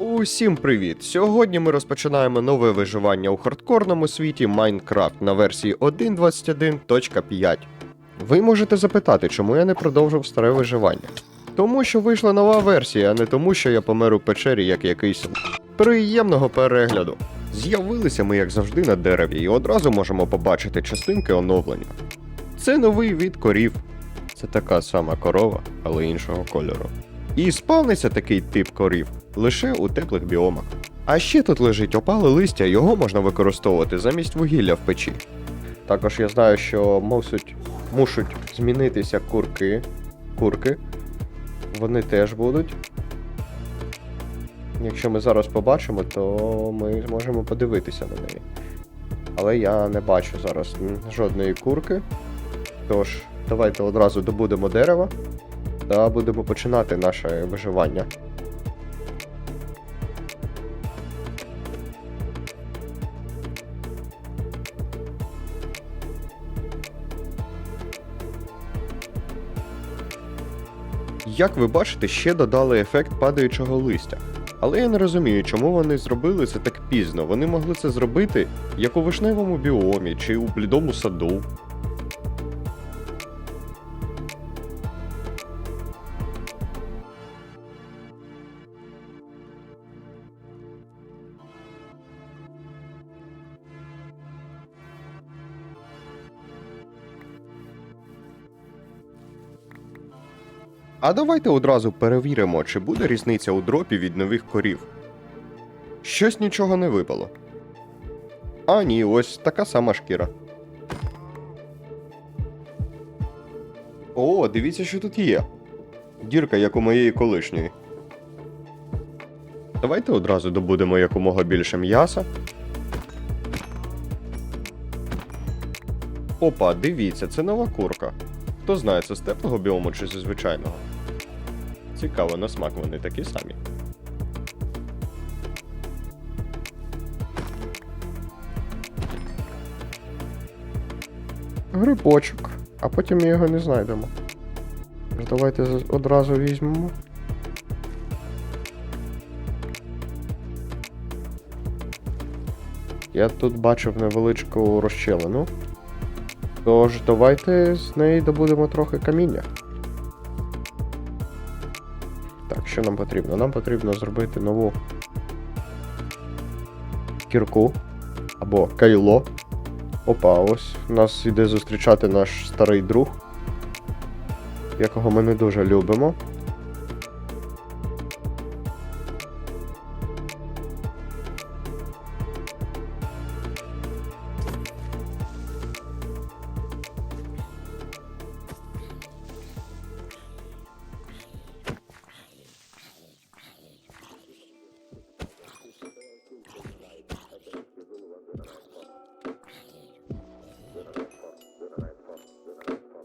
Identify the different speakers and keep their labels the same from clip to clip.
Speaker 1: Усім привіт! Сьогодні ми розпочинаємо нове виживання у хардкорному світі Minecraft на версії 1.21.5. Ви можете запитати, чому я не продовжив старе виживання. Тому що вийшла нова версія, а не тому, що я помер у печері як якийсь приємного перегляду. З'явилися ми, як завжди, на дереві, і одразу можемо побачити частинки оновлення. Це новий від корів. Це така сама корова, але іншого кольору. І спавниться такий тип корів лише у теплих біомах. А ще тут лежить опале листя, його можна використовувати замість вугілля в печі. Також я знаю, що мусуть, мушуть змінитися курки. Курки. Вони теж будуть. Якщо ми зараз побачимо, то ми зможемо подивитися на неї. Але я не бачу зараз жодної курки. Тож, давайте одразу добудемо дерева та будемо починати наше виживання. Як ви бачите, ще додали ефект падаючого листя. Але я не розумію, чому вони зробили це так пізно. Вони могли це зробити як у вишневому біомі чи у блідому саду. А давайте одразу перевіримо, чи буде різниця у дропі від нових корів. Щось нічого не випало. А ні, ось така сама шкіра. О, дивіться, що тут є. Дірка, як у моєї колишньої. Давайте одразу добудемо якомога більше м'яса. Опа, дивіться, це нова курка. Хто знає, це з теплого біому чи зі звичайного? Цікаво, на смак вони такі самі. Грибочок, а потім ми його не знайдемо. Давайте одразу візьмемо. Я тут бачив невеличку розщелину. Тож давайте з неї добудемо трохи каміння. Що нам потрібно? Нам потрібно зробити нову кірку або кайло. Опа, ось нас іде зустрічати наш старий друг, якого ми не дуже любимо.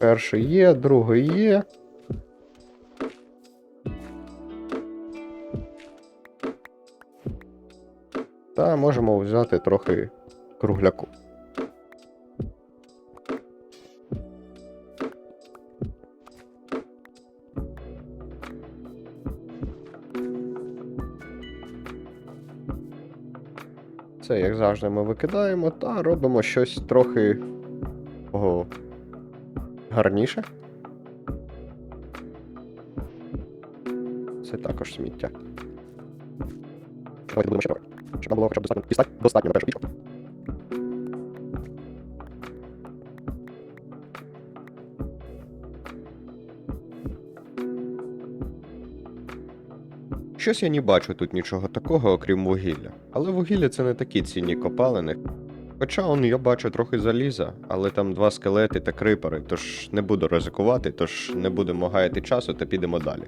Speaker 1: Перший є, другий є. Та можемо взяти трохи кругляку. Це, як завжди, ми викидаємо та робимо щось трохи Ого. Гарніше. Це також сміття. Давайте будемо ще трохи. Щоб нам було хоча б достатньо, дістать- достатньо на першу пічку. Щось я не бачу тут нічого такого, окрім вугілля. Але вугілля це не такі цінні копалини. Хоча он я бачу трохи заліза, але там два скелети та крипери, тож не буду ризикувати, тож не будемо гаяти часу та підемо далі.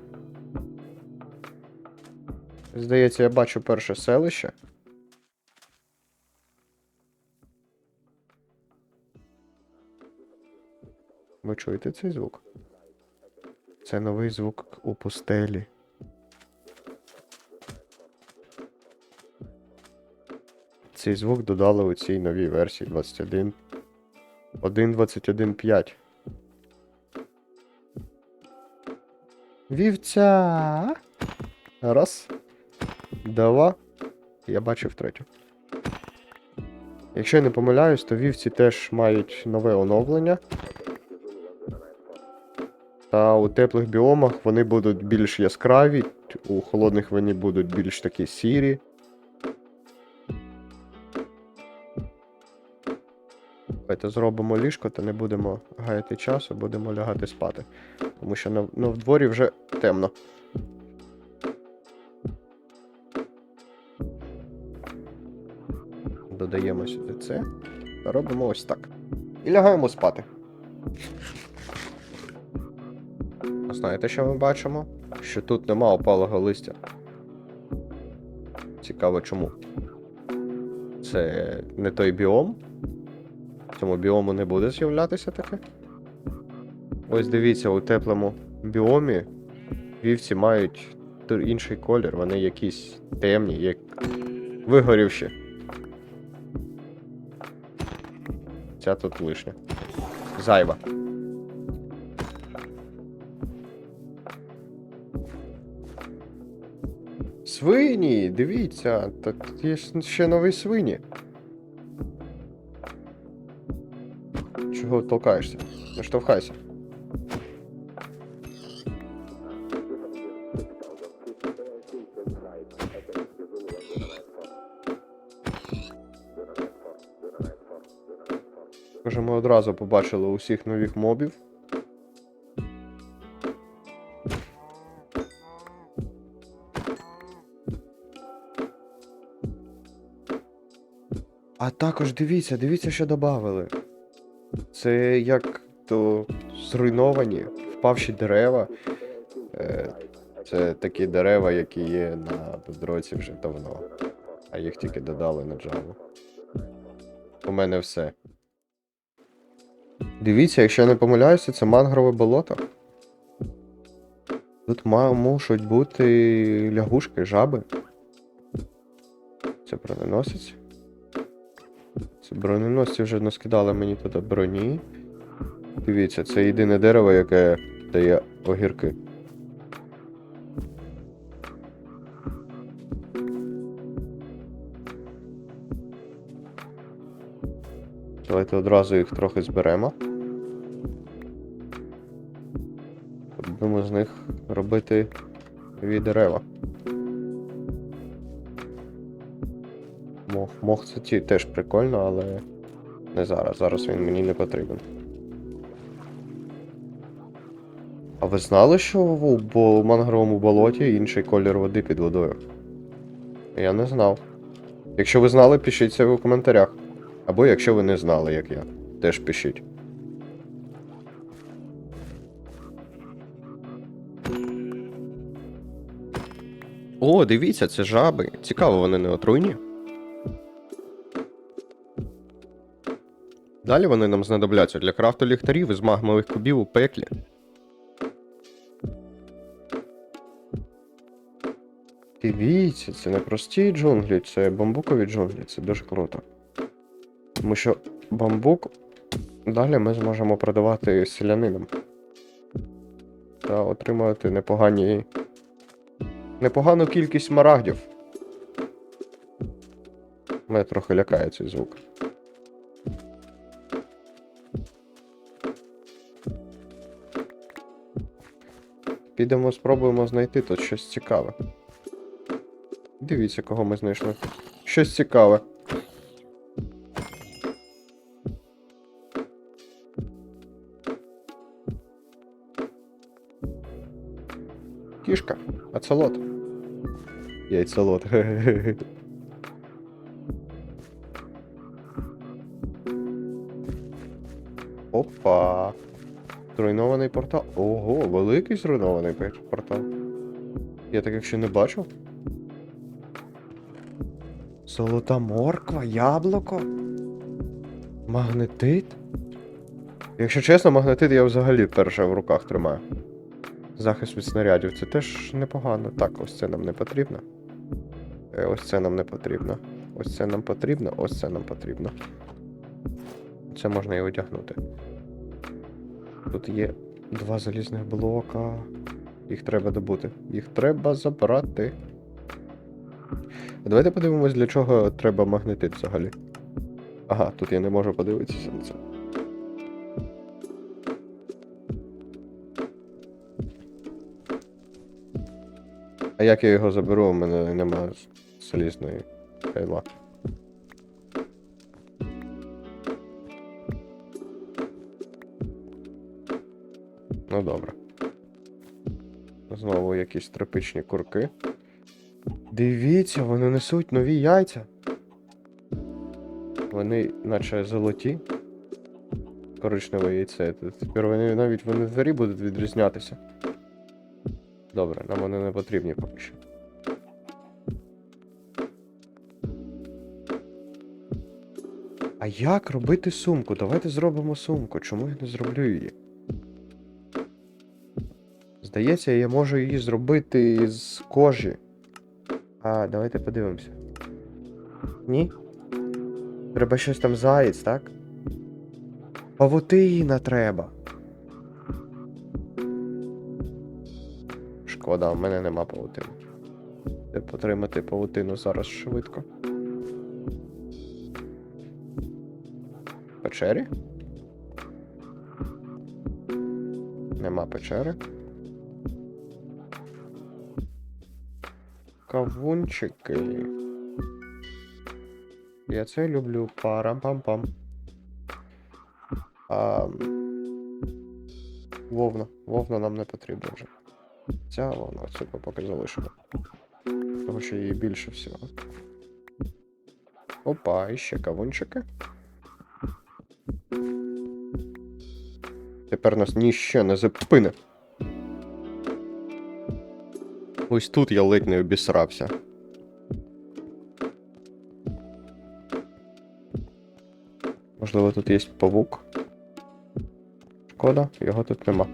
Speaker 1: Здається, я бачу перше селище. Ви чуєте цей звук? Це новий звук у пустелі. Цей звук додали у цій новій версії 21. 1.21.5. Вівця. Раз. Два. Я бачив третю. Якщо я не помиляюсь, то вівці теж мають нове оновлення. Та у теплих біомах вони будуть більш яскраві, у холодних вони будуть більш такі сірі. Давайте зробимо ліжко та не будемо гаяти часу, будемо лягати спати. Тому що на, ну, в дворі вже темно. Додаємо сюди це. Та робимо ось так. І лягаємо спати. Знаєте, що ми бачимо? Що тут нема опалого листя. Цікаво чому. Це не той біом. Цьому біому не буде з'являтися таке. Ось дивіться, у теплому біомі вівці мають інший колір, вони якісь темні, як вигорівші. Ця тут лишня. Зайва. Свині, дивіться, тут є ще нові свині. Чого толкаєшся? Не штовхайся. Вже ми одразу побачили усіх нових мобів. А також дивіться, дивіться, що додали. Це як то зруйновані, впавші дерева. Е, Це такі дерева, які є на бедроці вже давно. А їх тільки додали на Java. У мене все. Дивіться, якщо я не помиляюся, це мангрове болото. Тут можуть бути лягушки, жаби. Це броненосець. Це броненосці вже наскидали мені туди броні. Дивіться, це єдине дерево, яке дає огірки. Давайте одразу їх трохи зберемо. Будемо з них робити нові дерева. Мох. Мох це теж прикольно, але не зараз. Зараз він мені не потрібен. А ви знали, що у бо- мангровому болоті інший колір води під водою? Я не знав. Якщо ви знали, пишіть це в коментарях. Або якщо ви не знали, як я, теж пишіть. О, дивіться, це жаби. Цікаво, вони не отруйні. Далі вони нам знадобляться для крафту ліхтарів із магмових кубів у пеклі. Дивіться, це не прості джунглі, це бамбукові джунглі, це дуже круто. Тому що бамбук далі ми зможемо продавати селянинам. Та отримувати непогані. непогану кількість смарагдів. Мене трохи лякає цей звук. Підемо спробуємо знайти тут щось цікаве. Дивіться, кого ми знайшли. Щось цікаве. Кішка, оцелот. Яйцелот. Опа. Зруйнований портал. Ого, великий зруйнований портал. Я таких ще не бачив. Золота морква, яблуко. Магнетит. Якщо чесно, магнетит я взагалі перше в руках тримаю. Захист від снарядів, це теж непогано. Так, ось це нам не потрібно. Е, Ось це нам не потрібно. Ось це нам потрібно, ось це нам потрібно. Це можна і одягнути. Тут є два залізних блока. Їх треба добути. Їх треба забрати. Давайте подивимось, для чого треба магнетит взагалі. Ага, тут я не можу подивитися на це. А як я його заберу, у мене немає залізної кайла. Добре. Знову якісь тропічні курки. Дивіться, вони несуть нові яйця. Вони наче золоті. Коричневе яйце. Тепер вони навіть в інвентарі будуть відрізнятися. Добре, нам вони не потрібні поки що. А як робити сумку? Давайте зробимо сумку. Чому я не зроблю її? Здається, я можу її зробити з кожі. А, давайте подивимося. Ні? Треба щось там заєць, так? Павутина треба. Шкода, у мене нема павутини. Де потримати павутину зараз швидко. Печері? Нема печери. Кавунчики. Я це люблю. Парам-пам-пам. А... Вовна. Вовна нам не потрібна вже. Ця вовна, ми поки залишимо. Тому що її більше всього. Опа, і ще кавунчики. Тепер нас ніщо не зупине. Ось тут я ледь не обісрався. Можливо, тут є павук. Шкода, його тут нема.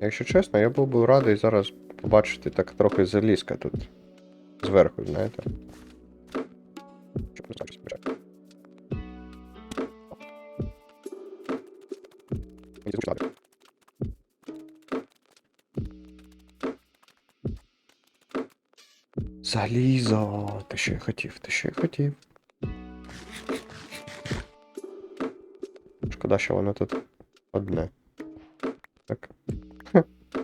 Speaker 1: Якщо чесно, я був би радий зараз побачити так трохи залізка тут. Зверху, знаєте. Щоб Залізо, те, що я хотів, те, що я хотів. Шкода, що воно тут одне. Так.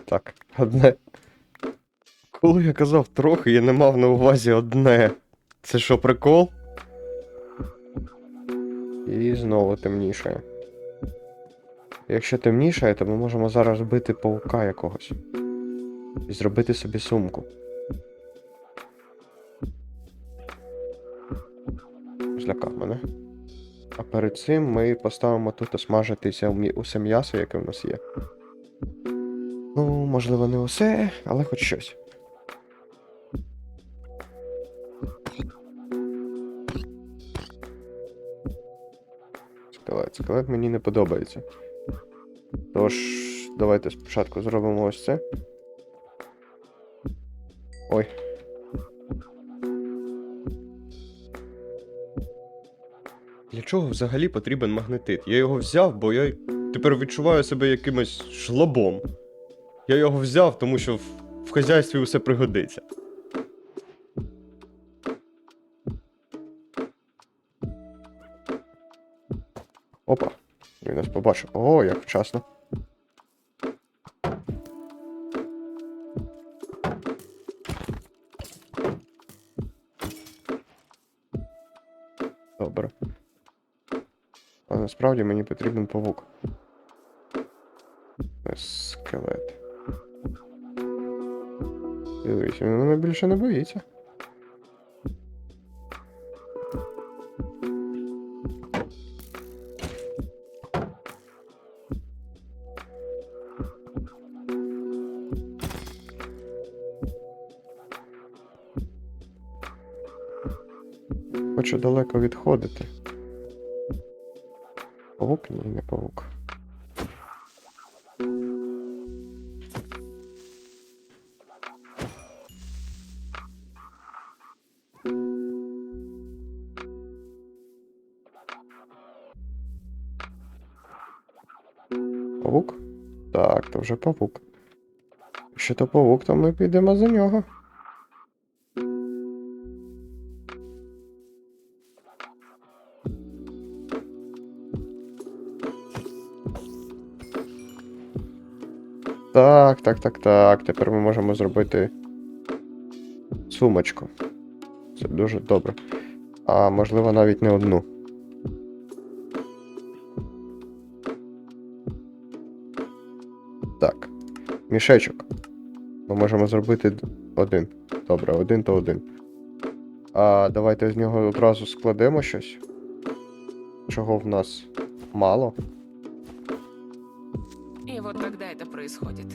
Speaker 1: Так, одне. Коли я казав трохи, я не мав на увазі одне. Це що, прикол? І знову темніше. Якщо темніше, то ми можемо зараз вбити паука якогось. І зробити собі сумку. Злякав мене. А перед цим ми поставимо тут смажитися усе м'ясо, яке в нас є. Ну, можливо, не усе, але хоч щось. Скелет. Скелет мені не подобається. Тож, давайте спочатку зробимо ось це. Ой. Для чого взагалі потрібен магнетит? Я його взяв, бо я тепер відчуваю себе якимось жлобом. Я його взяв, тому що в, в хазяйстві усе пригодиться. Опа, він нас побачив. О, як вчасно. Насправді мені потрібен павук. Е, Скелет. Дивись, він мене більше не боїться. Хочу далеко відходити. Павук? Ні, не павук. Павук? Так, то вже павук. Якщо то павук, то ми підемо за нього. Так, так, так, так. Тепер ми можемо зробити сумочку. Це дуже добре. А можливо навіть не одну. Так. Мішечок. Ми можемо зробити один. Добре, один то один. А давайте з нього одразу складемо щось. Чого в нас мало.
Speaker 2: Происходит.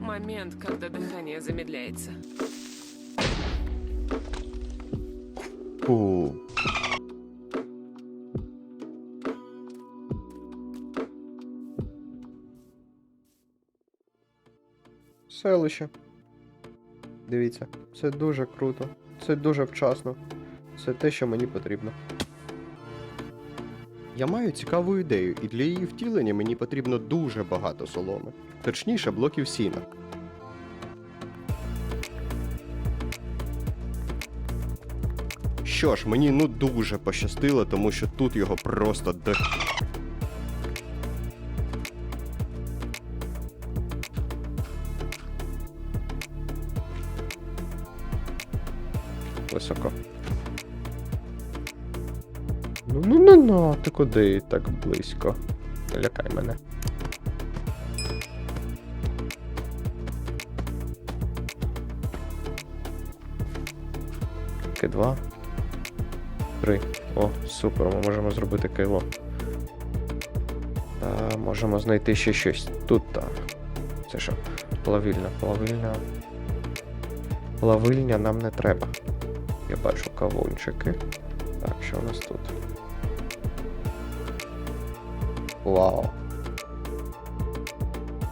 Speaker 2: Момент, когда дыхание замедляется.
Speaker 1: Фу. Селище. Дивіться, це дуже круто. Це дуже вчасно. Це те, що мені потрібно. Я маю цікаву ідею, і для її втілення мені потрібно дуже багато соломи. Точніше, блоків сіна. Що ж, мені ну дуже пощастило, тому що тут його просто до. Високо. Ти куди так близько? Не лякай мене. Таки два. Три. О, супер, ми можемо зробити кайло. Та, можемо знайти ще щось. Тут та. Це що? Плавильна, плавильна. Плавильня нам не треба. Я бачу кавунчики. Так, що у нас тут? Вау.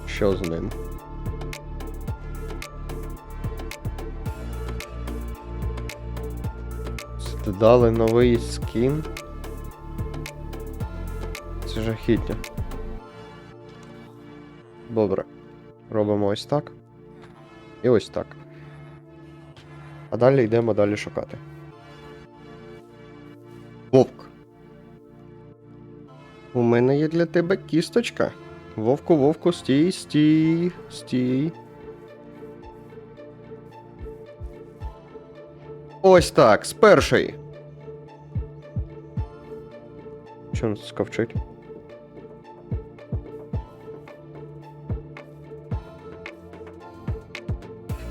Speaker 1: Що з ним? Додали новий скін. Це жахіття. Добре. Робимо ось так. І ось так. А далі йдемо далі шукати. У мене є для тебе кісточка. Вовку, вовку, стій, стій, стій. Ось так, з першої. Що нас сковчить?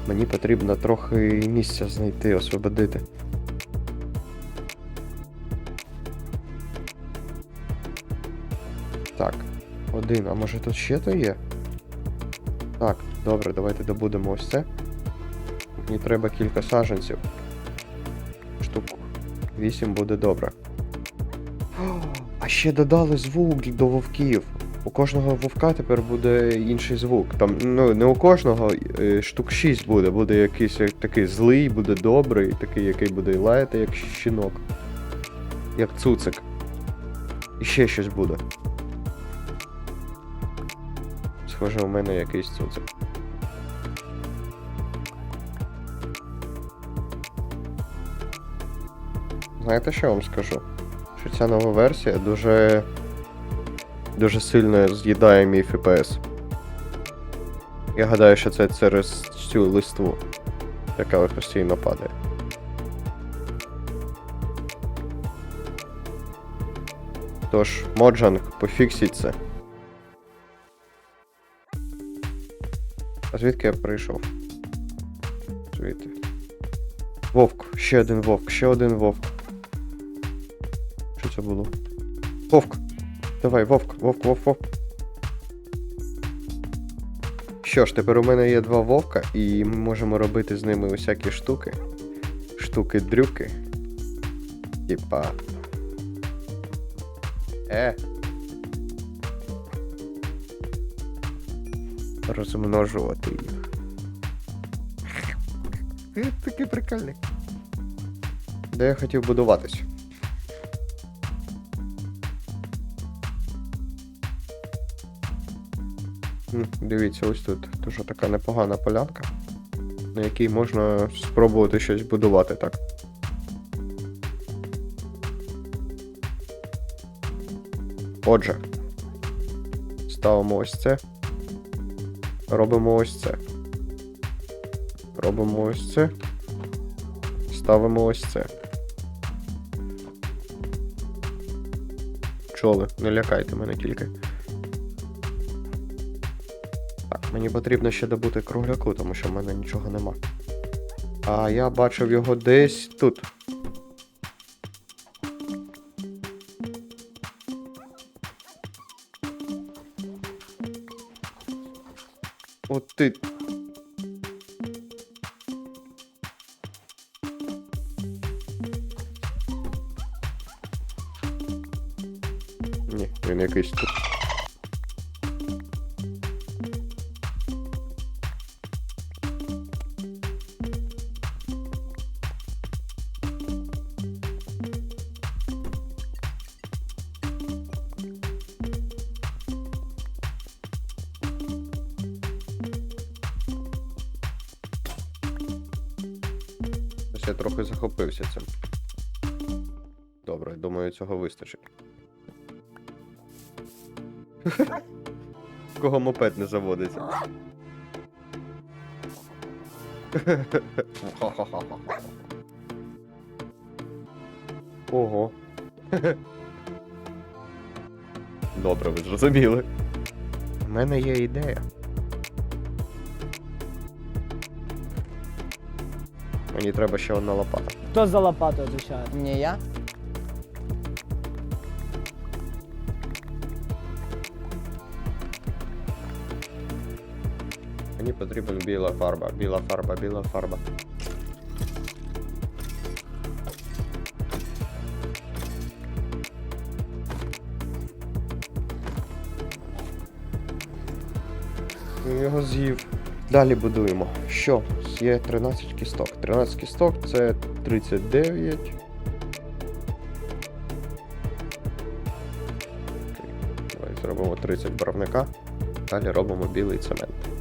Speaker 1: Мені потрібно трохи місця знайти, освободити. Один, а може тут ще то є? Так, добре, давайте добудемо ось це. Мені треба кілька саджанців. Штук 8 буде добре. А ще додали звук до вовків. У кожного вовка тепер буде інший звук. Там, ну, не у кожного е, штук 6 буде. Буде якийсь такий злий, буде добрий, такий, який буде лаяти, як щінок. Як цуцик. І ще щось буде. Схоже, у мене якийсь цуцик. Знаєте, що я вам скажу? Що ця нова версія дуже. дуже сильно з'їдає мій FPS. Я гадаю, що це через цю листву, яка постійно падає. Тож, Моджанг, пофіксіть це. Звідки я прийшов? Звідти. Вовк, ще один вовк, ще один вовк. Що це було? Вовк! Давай, вовк, вовк, вовк, вовк. Що ж, тепер у мене є два вовка, і ми можемо робити з ними усякі штуки. Штуки-дрюки. Типа. Е. Розмножувати їх. Ти такий прикольний. Де я хотів будуватись? Дивіться, ось тут дуже така непогана полянка, на якій можна спробувати щось будувати так. Отже, ставимо ось це. Робимо ось це. Робимо ось це. Ставимо ось це. Пчоли, не лякайте мене тільки. Так, мені потрібно ще добути кругляку, тому що в мене нічого нема. А я бачив його десь тут. Ні, він якийсь тут. В Кого мопед не заводиться? Ого. Добре, ви зрозуміли. У мене є ідея. Мені треба ще одна лопата.
Speaker 3: Хто за лопатою відповідає?
Speaker 4: Не я.
Speaker 1: Потрібна біла фарба, біла фарба, біла фарба. Він його з'їв. Далі будуємо. Що? Є 13 кісток. 13 кісток це 39. Давай зробимо 30 барвника. Далі робимо білий цемент.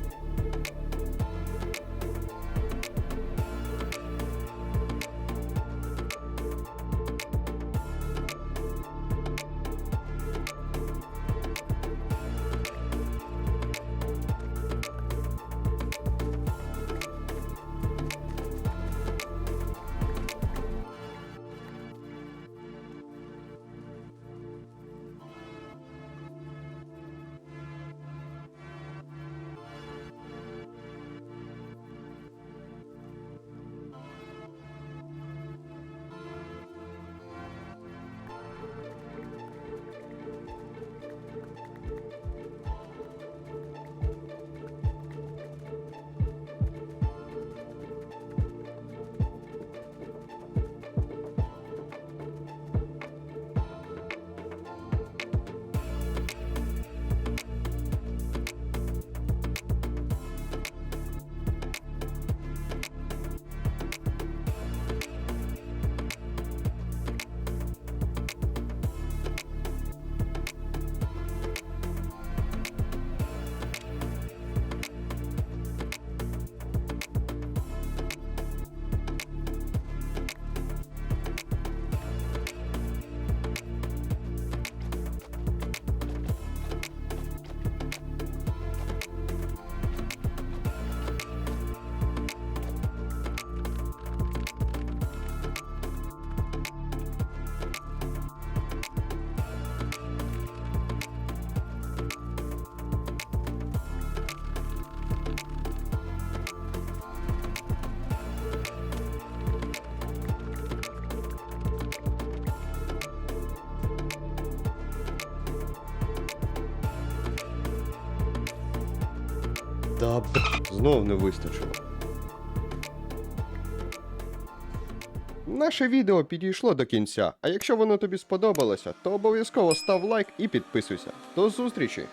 Speaker 1: Знов не вистачило. Наше відео підійшло до кінця, а якщо воно тобі сподобалося, то обов'язково став лайк і підписуйся. До зустрічі!